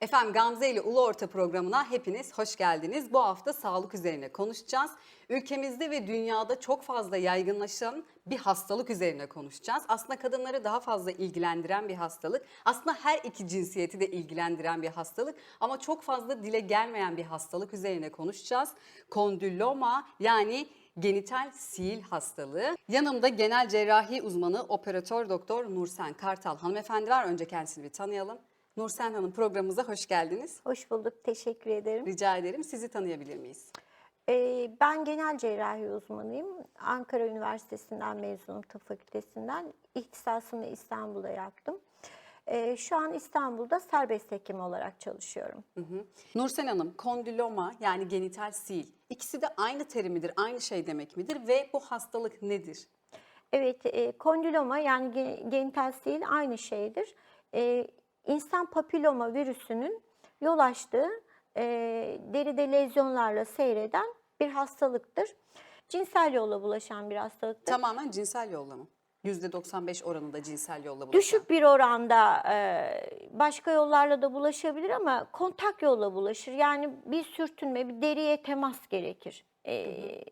Efendim Gamze ile Ulu Orta programına hepiniz hoş geldiniz. Bu hafta sağlık üzerine konuşacağız. Ülkemizde ve dünyada çok fazla yaygınlaşan bir hastalık üzerine konuşacağız. Aslında kadınları daha fazla ilgilendiren bir hastalık. Aslında her iki cinsiyeti de ilgilendiren bir hastalık ama çok fazla dile gelmeyen bir hastalık üzerine konuşacağız. Kondiloma yani genital sil hastalığı. Yanımda genel cerrahi uzmanı operatör doktor Nursen Kartal hanımefendi var. Önce kendisini bir tanıyalım. Nursen Hanım programımıza hoş geldiniz. Hoş bulduk, teşekkür ederim. Rica ederim. Sizi tanıyabilir miyiz? Ee, ben genel cerrahi uzmanıyım. Ankara Üniversitesi'nden mezunum, tıp fakültesinden. İhtisasımı İstanbul'da yaptım. Ee, şu an İstanbul'da serbest hekim olarak çalışıyorum. Hı hı. Nursen Hanım, kondiloma yani genital sil. İkisi de aynı terimidir, aynı şey demek midir ve bu hastalık nedir? Evet, e, kondiloma yani ge- genital sil aynı şeydir. E, insan papiloma virüsünün yol açtığı e, deride lezyonlarla seyreden bir hastalıktır. Cinsel yolla bulaşan bir hastalıktır. Tamamen cinsel yolla mı? %95 oranında cinsel yolla bulaşan. Düşük bir oranda e, başka yollarla da bulaşabilir ama kontak yolla bulaşır. Yani bir sürtünme, bir deriye temas gerekir e,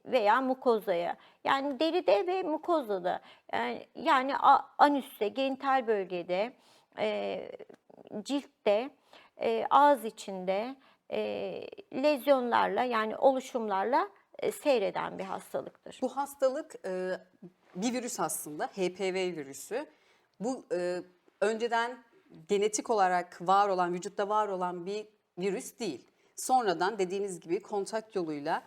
veya mukozaya. Yani deride ve mukozada yani, yani a- anüste, genital bölgede, e, ciltte, e, ağız içinde e, lezyonlarla yani oluşumlarla e, seyreden bir hastalıktır. Bu hastalık e, bir virüs aslında, HPV virüsü. Bu e, önceden genetik olarak var olan, vücutta var olan bir virüs değil. Sonradan dediğiniz gibi kontak yoluyla,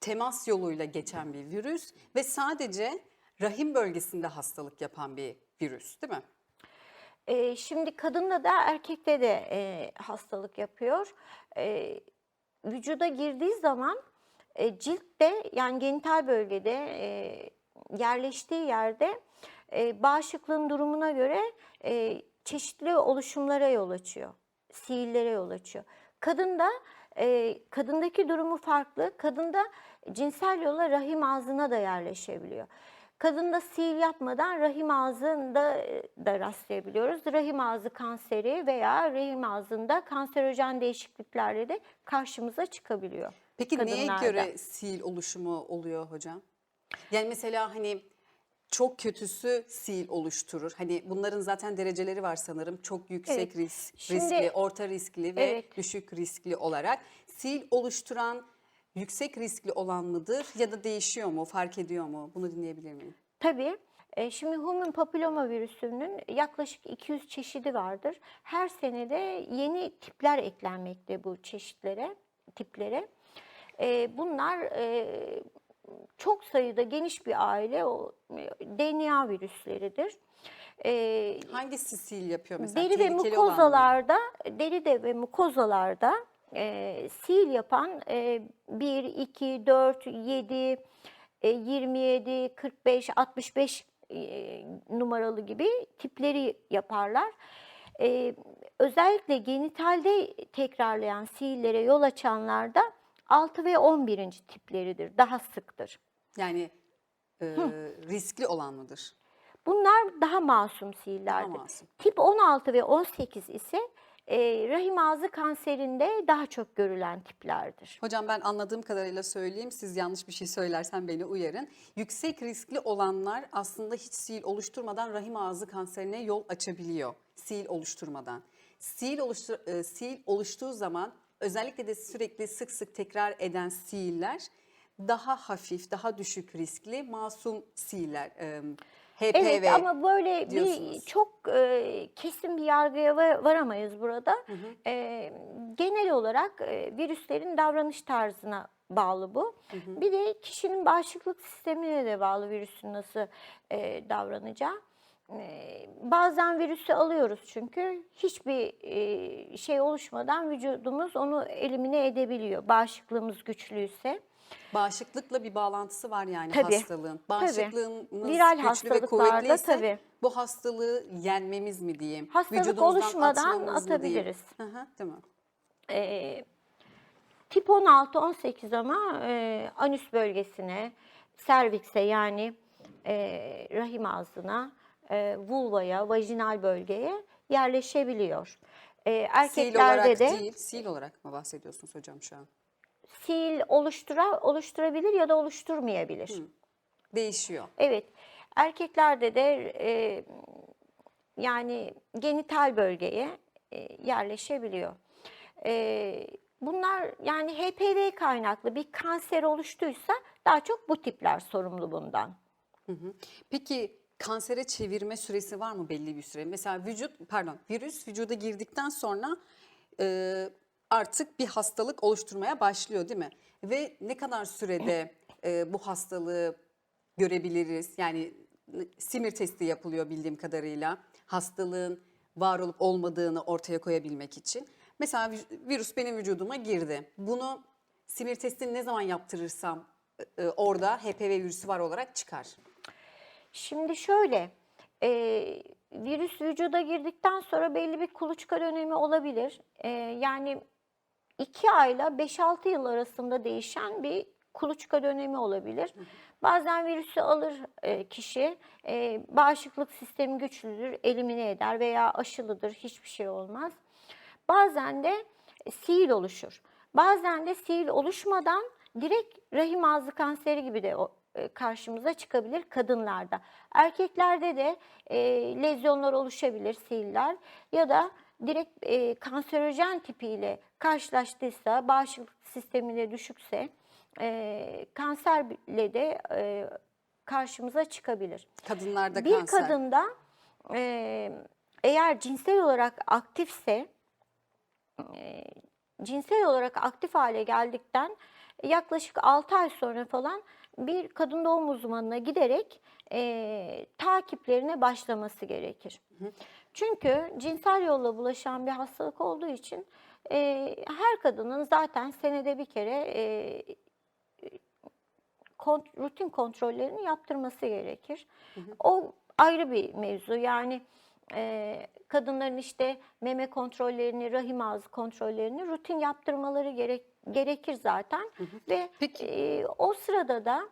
temas yoluyla geçen bir virüs ve sadece rahim bölgesinde hastalık yapan bir virüs değil mi? Ee, şimdi kadında da erkekte de e, hastalık yapıyor. E, vücuda girdiği zaman e, ciltte yani genital bölgede e, yerleştiği yerde e, bağışıklığın durumuna göre e, çeşitli oluşumlara yol açıyor. Sihirlere yol açıyor. Kadında e, kadındaki durumu farklı. Kadında cinsel yolla rahim ağzına da yerleşebiliyor. Kadında sihir yapmadan rahim ağzında e, da rastlayabiliyoruz. Rahim ağzı kanseri veya rahim ağzında kanserojen değişikliklerle de karşımıza çıkabiliyor. Peki neye göre sil oluşumu oluyor hocam? Yani mesela hani çok kötüsü sil oluşturur. Hani bunların zaten dereceleri var sanırım. Çok yüksek Evet. risk, Şimdi- riskli, orta riskli ve Evet. düşük riskli olarak. Sil oluşturan yüksek riskli olan mıdır ya da değişiyor mu, fark ediyor mu? Bunu dinleyebilir miyim? Tabii. E, Şimdi human papilloma virüsünün yaklaşık 200 çeşidi vardır. Her senede yeni tipler eklenmekte bu çeşitlere, tiplere. E, Bunlar e, çok sayıda geniş bir aile o DNA virüsleridir. E, Hangisi sil yapıyor mesela? Deri ve mukozalarda, deride ve mukozalarda e, sil yapan e, 1, 2, 4, 7, e, 27, 45, 65 e, numaralı gibi tipleri yaparlar. E, özellikle genitalde tekrarlayan sihirlere yol açanlarda 6 ve 11. tipleridir. Daha sıktır. Yani e, riskli olan mıdır? Bunlar daha masum sihirlerdir. masum. Tip 16 ve 18 ise e, rahim ağzı kanserinde daha çok görülen tiplerdir. Hocam ben anladığım kadarıyla söyleyeyim. Siz yanlış bir şey söylersen beni uyarın. Yüksek riskli olanlar aslında hiç sil oluşturmadan rahim ağzı kanserine yol açabiliyor. Sil oluşturmadan. Sil, oluştur, e, sil oluştuğu zaman özellikle de sürekli sık sık tekrar eden siller daha hafif, daha düşük riskli masum siller. e, HPV. Evet ama böyle bir çok e, kesin bir yargıya va- varamayız burada. E, genel olarak e, virüslerin davranış tarzına bağlı bu. Bir de kişinin bağışıklık sistemine de bağlı virüsün nasıl e, davranacağı. E, bazen virüsü alıyoruz çünkü hiçbir e, şey oluşmadan vücudumuz onu elimine edebiliyor. Bağışıklığımız güçlüyse. Bağışıklıkla bir bağlantısı var yani Tabii, hastalığın. tabii. Bağışıklığınız Viral güçlü ve kuvvetliyse tabii. bu hastalığı yenmemiz mi diyeyim? Hastalık vücudumuzdan oluşmadan atabiliriz. Hı hı, değil mi? E, tip 16-18 ama e, anüs bölgesine, servikse yani e, rahim ağzına, e, vulvaya, vajinal bölgeye yerleşebiliyor. E, Sil erkeklerde olarak de değil, sil olarak mı bahsediyorsunuz hocam şu an? sil oluştura, oluşturabilir ya da oluşturmayabilir. Değişiyor. Evet, erkeklerde de e, yani genital bölgeye e, yerleşebiliyor. E, bunlar yani HPV kaynaklı bir kanser oluştuysa daha çok bu tipler sorumlu bundan. Peki kansere çevirme süresi var mı belli bir süre? Mesela vücut, pardon, virüs vücuda girdikten sonra e, artık bir hastalık oluşturmaya başlıyor değil mi? Ve ne kadar sürede e, bu hastalığı görebiliriz? Yani simir testi yapılıyor bildiğim kadarıyla. Hastalığın var olup olmadığını ortaya koyabilmek için. Mesela virüs benim vücuduma girdi. Bunu simir testini ne zaman yaptırırsam e, orada HPV virüsü var olarak çıkar. Şimdi şöyle, e, virüs vücuda girdikten sonra belli bir kuluçka dönemi olabilir. E, yani 2 ayla 5-6 yıl arasında değişen bir kuluçka dönemi olabilir. Bazen virüsü alır e, kişi, e, bağışıklık sistemi güçlüdür, elimine eder veya aşılıdır, hiçbir şey olmaz. Bazen de sil oluşur. Bazen de sil oluşmadan direkt rahim ağzı kanseri gibi de e, karşımıza çıkabilir kadınlarda. Erkeklerde de e, lezyonlar oluşabilir, siller ya da direkt e, kanserojen tipiyle karşılaştıysa, bağışıklık sistemine düşükse e, kanserle de e, karşımıza çıkabilir. Kadınlarda Bir kanser. kadında e, eğer cinsel olarak aktifse e, cinsel olarak aktif hale geldikten yaklaşık 6 ay sonra falan bir kadın doğum uzmanına giderek e, takiplerine başlaması gerekir. Çünkü cinsel yolla bulaşan bir hastalık olduğu için e, her kadının zaten senede bir kere e, kont- rutin kontrollerini yaptırması gerekir. O ayrı bir mevzu. Yani e, kadınların işte meme kontrollerini, rahim ağzı kontrollerini rutin yaptırmaları gerek, gerekir zaten. Ve Peki. e, o sırada da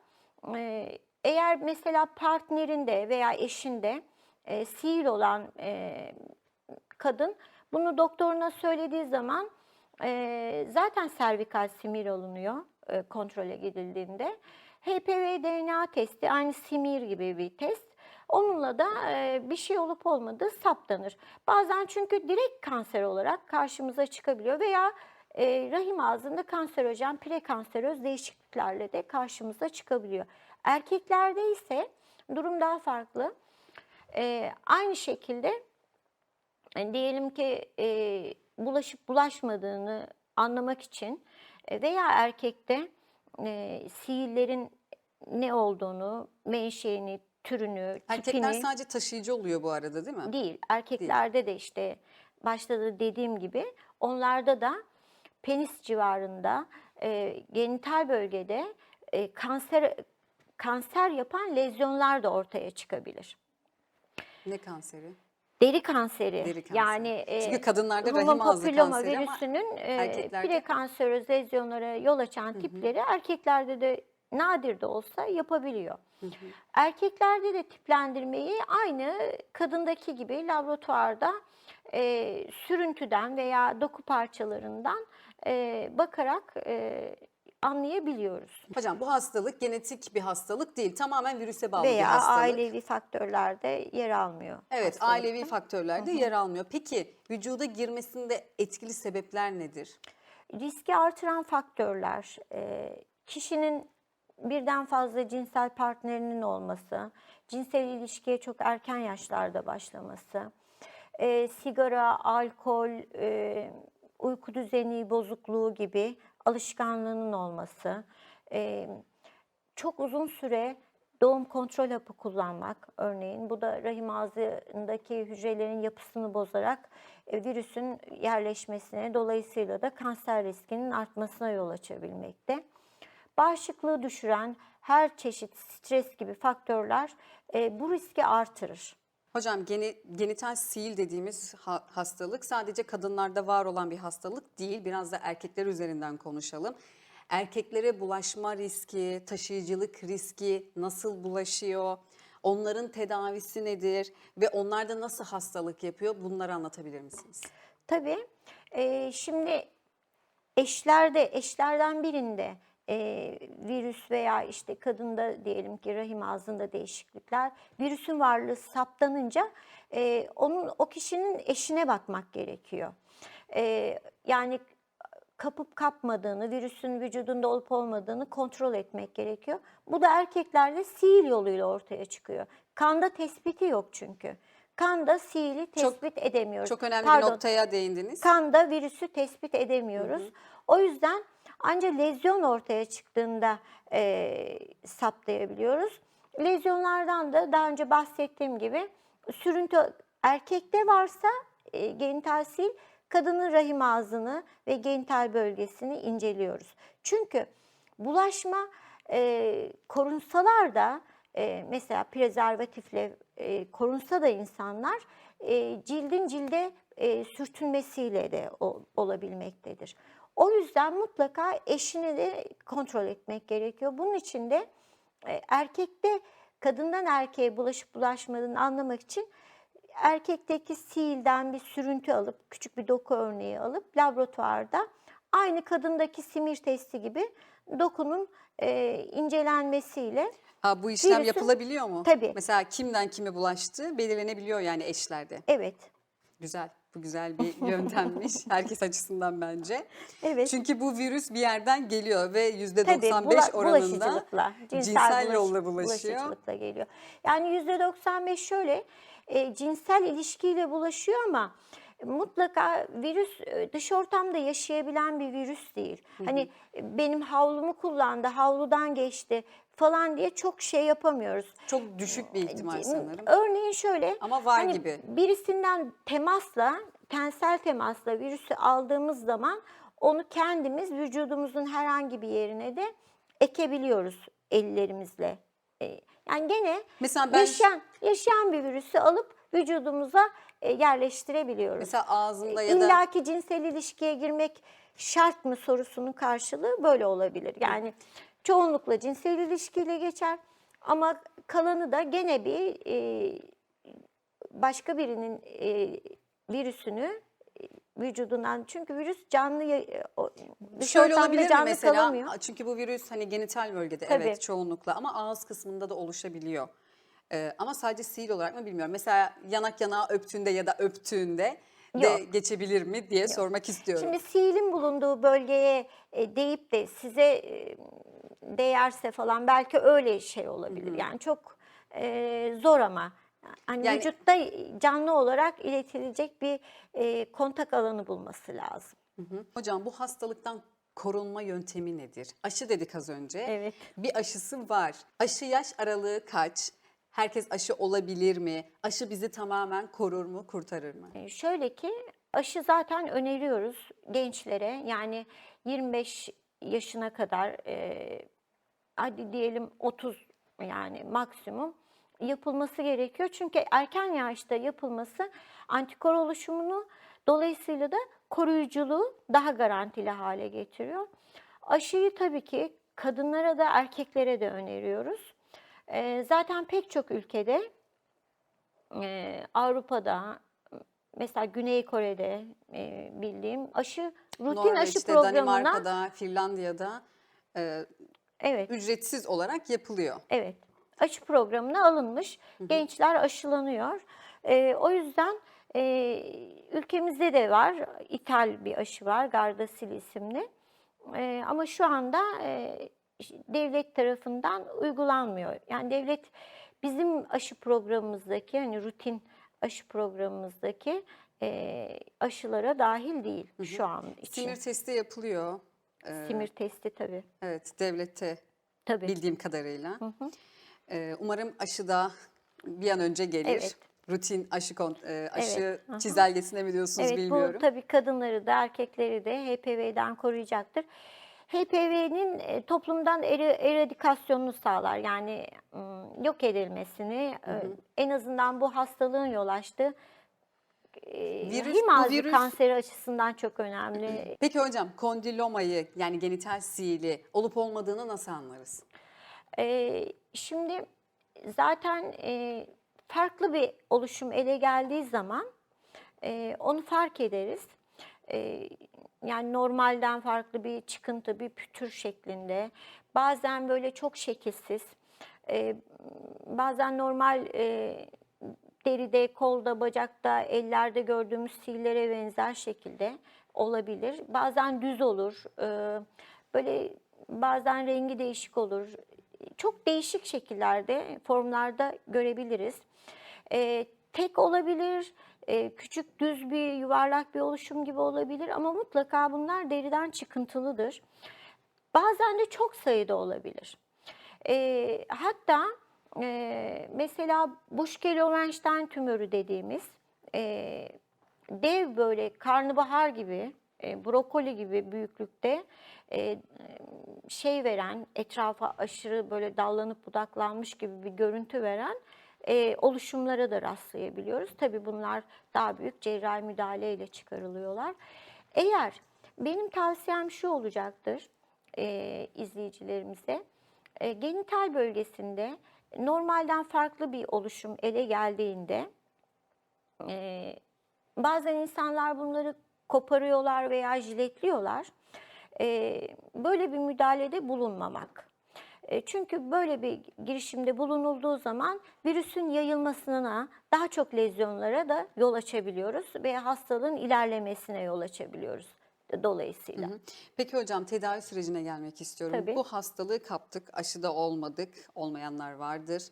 e, eğer mesela partnerinde veya eşinde e, sihir olan e, kadın bunu doktoruna söylediği zaman e, zaten servikal simir alınıyor e, kontrole gidildiğinde. HPV DNA testi aynı simir gibi bir test. Onunla da e, bir şey olup olmadığı saptanır. Bazen çünkü direkt kanser olarak karşımıza çıkabiliyor veya e, rahim ağzında kanserojen, prekanseröz değişikliklerle de karşımıza çıkabiliyor. Erkeklerde ise durum daha farklı. E, aynı şekilde yani diyelim ki e, bulaşıp bulaşmadığını anlamak için e, veya erkekte e, sihirlerin ne olduğunu, menşeini, türünü, Erkekler tipini sadece taşıyıcı oluyor bu arada değil mi? değil. Erkeklerde de işte başta da dediğim gibi onlarda da penis civarında, e, genital bölgede e, kanser kanser yapan lezyonlar da ortaya çıkabilir. Ne kanseri? Deri kanseri. Deri kanseri. Yani Çünkü kadınlarda rahim ağzı kanseri ama virüsünün e, erkeklerde- prekanseröz lezyonlara yol açan tipleri erkeklerde de nadir de olsa yapabiliyor. Erkeklerde de tiplendirmeyi aynı kadındaki gibi laboratuvarda e, sürüntüden veya doku parçalarından e, bakarak e, anlayabiliyoruz. Hocam bu hastalık genetik bir hastalık değil. Tamamen virüse bağlı bir Veya hastalık. ailevi faktörlerde yer almıyor. Evet, hastalıkta. ailevi faktörler de yer almıyor. Peki vücuda girmesinde etkili sebepler nedir? riski artıran faktörler, e, kişinin birden fazla cinsel partnerinin olması, cinsel ilişkiye çok erken yaşlarda başlaması, e, sigara, alkol, e, uyku düzeni bozukluğu gibi alışkanlığının olması, e, çok uzun süre doğum kontrol hapı kullanmak örneğin bu da rahim ağzındaki hücrelerin yapısını bozarak e, virüsün yerleşmesine dolayısıyla da kanser riskinin artmasına yol açabilmekte. Bağışıklığı düşüren her çeşit stres gibi faktörler e, bu riski artırır. Hocam geni, genital sil dediğimiz ha- hastalık sadece kadınlarda var olan bir hastalık değil. Biraz da erkekler üzerinden konuşalım. erkeklere bulaşma riski, taşıyıcılık riski nasıl bulaşıyor? Onların tedavisi nedir ve onlar da nasıl hastalık yapıyor? Bunları anlatabilir misiniz? Tabii. Ee, şimdi eşlerde, eşlerden birinde e, virüs veya işte kadında diyelim ki rahim ağzında değişiklikler, virüsün varlığı saptanınca e, onun o kişinin eşine bakmak gerekiyor. E, yani kapıp kapmadığını, virüsün vücudunda olup olmadığını kontrol etmek gerekiyor. Bu da erkeklerde sihir yoluyla ortaya çıkıyor. Kanda tespiti yok çünkü. Kanda sihiri tespit edemiyoruz. Çok önemli Pardon, bir noktaya değindiniz. kanda virüsü tespit edemiyoruz. O yüzden ancak lezyon ortaya çıktığında e, saptayabiliyoruz. Lezyonlardan da daha önce bahsettiğim gibi sürüntü erkekte varsa e, genital sil, kadının rahim ağzını ve genital bölgesini inceliyoruz. Çünkü bulaşma e, korunsalar da e, mesela prezervatifle e, korunsa da insanlar e, cildin cilde e, sürtünmesiyle de o- olabilmektedir. O yüzden mutlaka eşini de kontrol etmek gerekiyor. Bunun için de e, erkekte kadından erkeğe bulaşıp bulaşmadığını anlamak için erkekteki siilden bir sürüntü alıp küçük bir doku örneği alıp laboratuvarda aynı kadındaki simir testi gibi dokunun e, incelenmesiyle Ha, bu işlem Virüsün- yapılabiliyor mu? Tabii. Mesela kimden kime bulaştığı belirlenebiliyor yani eşlerde. evet Güzel. Bu güzel bir yöntemmiş herkes açısından bence. evet Çünkü bu virüs bir yerden geliyor ve %95 Tabii bula- oranında bulaşıcılıkla, cinsel, bulaş- yolla bulaşıyor. bulaşıcılıkla geliyor. Yani %95 şöyle e, cinsel ilişkiyle bulaşıyor ama mutlaka virüs e, dış ortamda yaşayabilen bir virüs değil. Hani e, benim havlumu kullandı, havludan geçti falan diye çok şey yapamıyoruz. Çok düşük bir ihtimal sanırım. Örneğin şöyle. Ama var hani gibi. Birisinden temasla, tensel temasla virüsü aldığımız zaman onu kendimiz vücudumuzun herhangi bir yerine de ekebiliyoruz ellerimizle. E, Yani gene Mesela ben yaşayan, yaşayan bir virüsü alıp vücudumuza yerleştirebiliyoruz. mesela ağzımda ya da İlla ki cinsel ilişkiye girmek şart mı sorusunun karşılığı böyle olabilir. Yani çoğunlukla cinsel ilişkiyle geçer ama kalanı da gene bir e, başka birinin e, virüsünü e, vücudundan çünkü virüs canlı dış Şöyle olabilir mi canlı mesela? kalamıyor. Çünkü bu virüs hani genital bölgede Tabii. evet çoğunlukla ama ağız kısmında da oluşabiliyor. Ee, ama sadece sihir olarak mı bilmiyorum. Mesela yanak yanağı öptüğünde ya da öptüğünde de Yok. geçebilir mi diye sormak istiyorum. Şimdi sihirin bulunduğu bölgeye e, deyip de size e, değerse falan belki öyle şey olabilir. Yani çok e, zor ama hani Yani- vücutta canlı olarak iletilecek bir e, kontak alanı bulması lazım. Hı. Hocam bu hastalıktan korunma yöntemi nedir? Aşı dedik az önce. Evet. Bir aşısı var. Aşı yaş aralığı kaç? Herkes aşı olabilir mi? Aşı bizi tamamen korur mu, kurtarır mı? E, Şöyle ki aşı zaten öneriyoruz gençlere yani 25 yaşına kadar e, hadi diyelim 30 yani maksimum yapılması gerekiyor. Çünkü erken yaşta yapılması antikor oluşumunu dolayısıyla da koruyuculuğu daha garantili hale getiriyor. Aşıyı tabii ki kadınlara da erkeklere de öneriyoruz. E, zaten pek çok ülkede e, Avrupa'da mesela Güney Kore'de e, bildiğim aşı rutin aşı Norveç'te, programına Danimarka'da, Finlandiya'da e, evet ücretsiz olarak yapılıyor. evet aşı programına alınmış gençler aşılanıyor. E, o yüzden e, ülkemizde de var ithal bir aşı var Gardasil isimli. E, ama şu anda e, devlet tarafından uygulanmıyor. Yani devlet bizim aşı programımızdaki hani rutin aşı programımızdaki e, aşılara dahil değil şu an için. Sinir testi yapılıyor. Ee, Simir testi tabii. Evet, devlette Tabii. bildiğim kadarıyla. Ee, umarım aşı da bir an önce gelir. Evet. Rutin aşı aşı Evet, çizelgesine mi diyorsunuz Evet bilmiyorum. bu tabii kadınları da erkekleri de HPV'den koruyacaktır. HPV'nin e, toplumdan eradikasyonunu sağlar. Yani yok edilmesini, e, en azından bu hastalığın yol açtığı e, Virüs- ağzı virüs- kanseri açısından çok önemli. Peki hocam kondilomayı yani genital sihili olup olmadığını nasıl anlarız? Ee, şimdi zaten e, farklı bir oluşum ele geldiği zaman e, onu fark ederiz. E, yani normalden farklı bir çıkıntı, bir pütür şeklinde. Bazen böyle çok şekilsiz, e, bazen normal e, deride, kolda, bacakta, ellerde gördüğümüz sillere benzer şekilde olabilir. Bazen düz olur, e, böyle bazen rengi değişik olur. Çok değişik şekillerde, formlarda görebiliriz. E, tek olabilir, e, küçük düz bir yuvarlak bir oluşum gibi olabilir ama mutlaka bunlar deriden çıkıntılıdır. Bazen de çok sayıda olabilir. E, hatta e, mesela Buschke-Lowenstein tümörü dediğimiz dev böyle karnabahar gibi, brokoli gibi büyüklükte şey veren, etrafa aşırı böyle dallanıp budaklanmış gibi bir görüntü veren e, oluşumlara da rastlayabiliyoruz. Tabii bunlar daha büyük cerrahi müdahaleyle çıkarılıyorlar. Eğer benim tavsiyem şu olacaktır e, izleyicilerimize, e, genital bölgesinde normalden farklı bir oluşum ele geldiğinde e, bazen insanlar bunları koparıyorlar veya jiletliyorlar. E, böyle bir müdahalede bulunmamak. E, çünkü böyle bir girişimde bulunulduğu zaman virüsün yayılmasına, daha çok lezyonlara da yol açabiliyoruz ve hastalığın ilerlemesine yol açabiliyoruz dolayısıyla. Peki hocam tedavi sürecine gelmek istiyorum. Tabii. Bu hastalığı kaptık, aşıda olmadık, olmayanlar vardır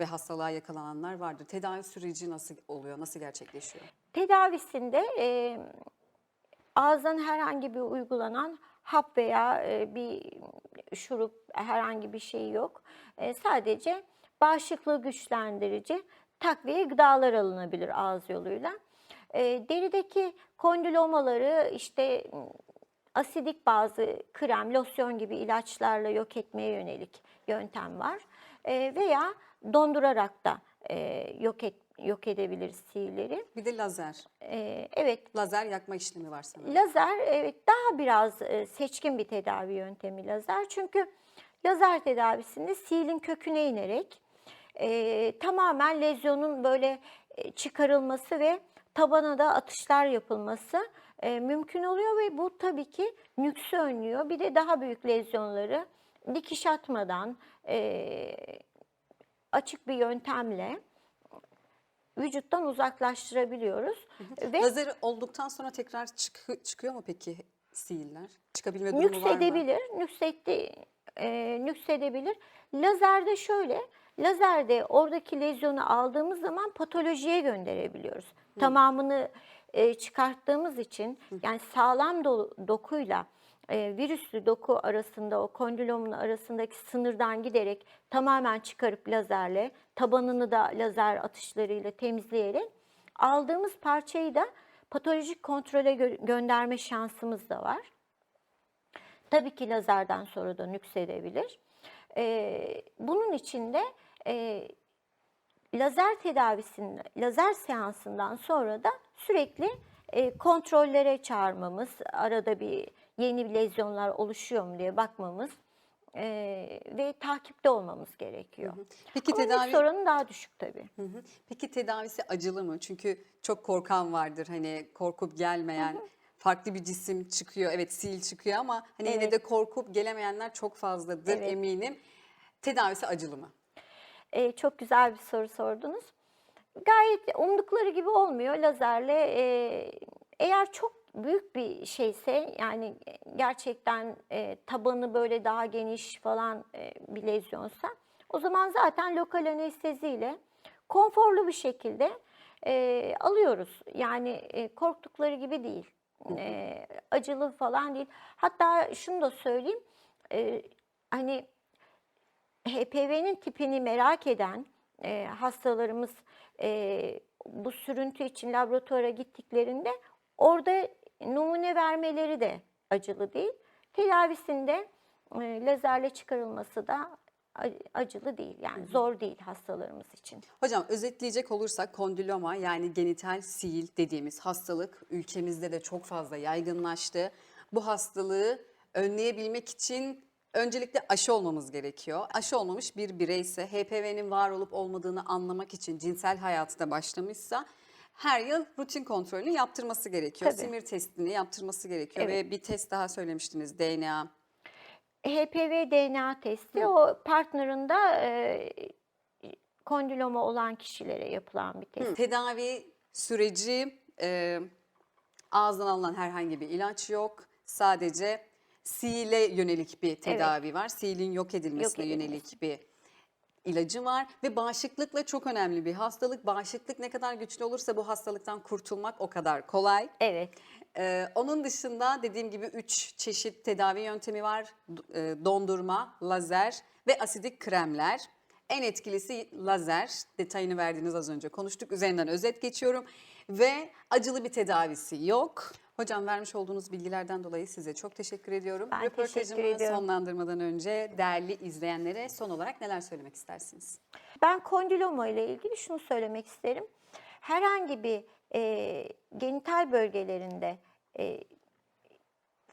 ve hastalığa yakalananlar vardır. Tedavi süreci nasıl oluyor, nasıl gerçekleşiyor? Tedavisinde e, ağızdan herhangi bir uygulanan hap veya e, bir şurup herhangi bir şey yok. E, sadece bağışıklığı güçlendirici takviye gıdalar alınabilir ağız yoluyla. E, derideki kondilomaları işte asidik bazı krem, losyon gibi ilaçlarla yok etmeye yönelik yöntem var. Veya dondurarak da yok et, yok edebiliriz sivilleri. Bir de lazer. E, evet Lazer yakma işlemi var sanırım. Lazer evet daha biraz e, seçkin bir tedavi yöntemi lazer. Çünkü lazer tedavisinde silin köküne inerek e, tamamen lezyonun böyle e, çıkarılması ve tabana da atışlar yapılması e, mümkün oluyor ve bu tabii ki nüksü önlüyor. Bir de daha büyük lezyonları dikiş atmadan e, açık bir yöntemle vücuttan uzaklaştırabiliyoruz. Ve Lazer olduktan sonra tekrar çık- çıkıyor mu peki sihirler? Çıkabilme durumu var mı? Nüksedebilir, nüksetti, e, nüksedebilir. Lazerde şöyle, lazerde oradaki lezyonu aldığımız zaman patolojiye gönderebiliyoruz. Tamamını e, çıkarttığımız için yani sağlam do- dokuyla e, virüslü doku arasında o kondilomun arasındaki sınırdan giderek tamamen çıkarıp lazerle tabanını da lazer atışlarıyla temizleyerek aldığımız parçayı da patolojik kontrole gö- gönderme şansımız da var. Tabii ki lazerden sonra da nüksedebilir. Ee, bunun için de e, lazer tedavisinin, lazer seansından sonra da sürekli e, kontrollere çağırmamız, arada bir yeni lezyonlar oluşuyor mu diye bakmamız e, ve takipte olmamız gerekiyor. Peki Ama tedavi oranı daha düşük tabii. Hı hı. Peki tedavisi acılı mı? Çünkü çok korkan vardır hani korkup gelmeyen farklı bir cisim çıkıyor. Evet sil çıkıyor ama hani yine Evet. de korkup gelemeyenler çok fazladır Evet. eminim. Tedavisi acılı mı? Ee, çok güzel bir soru sordunuz. Gayet umdukları gibi olmuyor lazerle. Ee, eğer çok büyük bir şeyse yani gerçekten e, tabanı böyle daha geniş falan e, bir lezyonsa o zaman zaten lokal anesteziyle konforlu bir şekilde e, alıyoruz. Yani e, korktukları gibi değil. E, acılı falan değil. Hatta şunu da söyleyeyim. e, hani HPV'nin tipini merak eden e, hastalarımız e, bu sürüntü için laboratuvara gittiklerinde orada numune vermeleri de acılı değil. Tedavisinde e, lazerle çıkarılması da acılı değil yani zor değil hastalarımız için. Hocam özetleyecek olursak kondiloma yani genital sil dediğimiz hastalık ülkemizde de çok fazla yaygınlaştı. Bu hastalığı önleyebilmek için öncelikle aşı olmamız gerekiyor. Aşı olmamış bir birey ise HPV'nin var olup olmadığını anlamak için cinsel hayatı da başlamışsa her yıl rutin kontrolünü yaptırması gerekiyor. Tabii. Simir testini yaptırması gerekiyor Evet. ve bir test daha söylemiştiniz DNA. HPV DNA testi o partnerında e, kondiloma olan kişilere yapılan bir test. Tedavi süreci e, ağızdan alınan herhangi bir ilaç yok. Sadece sihile yönelik bir tedavi var. Sihilin yok edilmesine edilmesi. yönelik bir ilacı var ve bağışıklıkla çok önemli bir hastalık. Bağışıklık ne kadar güçlü olursa bu hastalıktan kurtulmak o kadar kolay. Evet. Ee, onun dışında dediğim gibi 3 çeşit tedavi yöntemi var. E, dondurma, lazer ve asidik kremler. En etkilisi lazer. Detayını verdiğiniz az önce konuştuk. Üzerinden özet geçiyorum. Ve acılı bir tedavisi yok. Hocam vermiş olduğunuz bilgilerden dolayı size çok teşekkür ediyorum. Ben teşekkür Röportajımı ediyorum. sonlandırmadan önce değerli izleyenlere son olarak neler söylemek istersiniz? Ben kondiloma ile ilgili şunu söylemek isterim. Herhangi bir e, genital bölgelerinde e,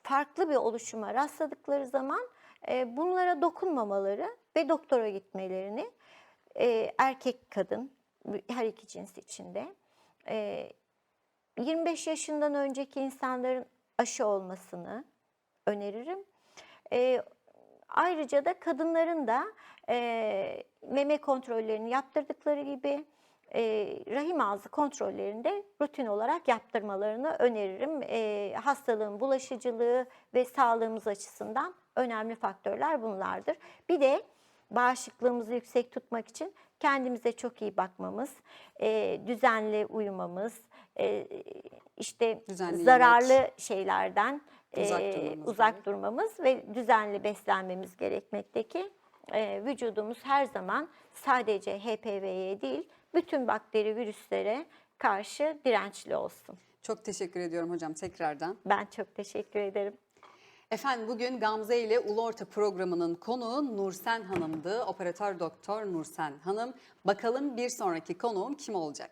farklı bir oluşuma rastladıkları zaman e, bunlara dokunmamaları ve doktora gitmelerini e, erkek kadın her iki cins içinde e, 25 yaşından önceki insanların aşı olmasını öneririm. E, ayrıca da kadınların da e, meme kontrollerini yaptırdıkları gibi e, rahim ağzı kontrollerini de rutin olarak yaptırmalarını öneririm. E, hastalığın bulaşıcılığı ve sağlığımız açısından önemli faktörler bunlardır. Bir de bağışıklığımızı yüksek tutmak için kendimize çok iyi bakmamız, e, düzenli uyumamız, e, işte Düzenli zararlı yemek. şeylerden Uzak e, durmamız uzak gerek. durmamız ve düzenli beslenmemiz gerekmekteki e, vücudumuz her zaman sadece HPV'ye değil bütün bakteri virüslere karşı dirençli olsun. Çok teşekkür ediyorum hocam tekrardan. Ben çok teşekkür ederim. Efendim bugün Gamze ile Ulu Orta programının konuğu Nursen Hanım'dı. Operatör doktor Nursen Hanım. Bakalım bir sonraki konuğum kim olacak?